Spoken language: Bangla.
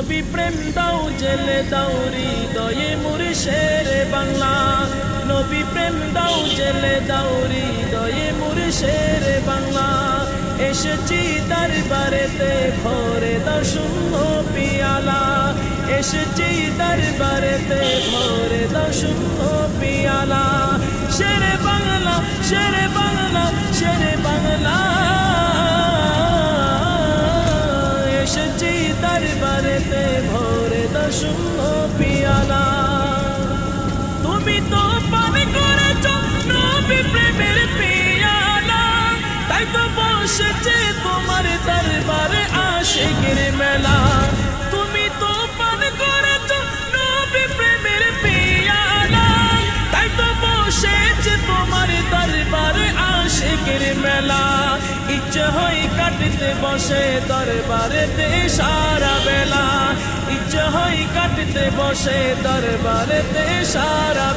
নবী প্রেম দাও, জেলে দাও, হৃদয়ে মুর্শের বাংলা। নবী প্রেম দাও, জেলে দাও, হৃদয়ে মুর্শের বাংলা। এসেছি দরবারেতে ভরে দাও শূন্য পিয়ালা। এসেছি দরবারেতে ভরে দাও শূন্য পিয়ালা। শেরে বাংলা শেরে বাংলা শেরে বাংলা। দরবারেতে ভরে শূন্য পিয়ালা। তুমি তো পান করেছ নবী প্রেমের পিয়ালা। তাই তো বসেছে তোমার দরবারে আশিকের মেলা। তুমি তো পান করেছ নবী প্রেমের পিয়ালা। তাই তো বসেছে তোমার দরবারে আশিকের মেলা। ইচ্ছে হই কাটিতে বসে দরবারে সারা বেলা। ইচ্ছে হই কাটিতে বসে দরবারে সারা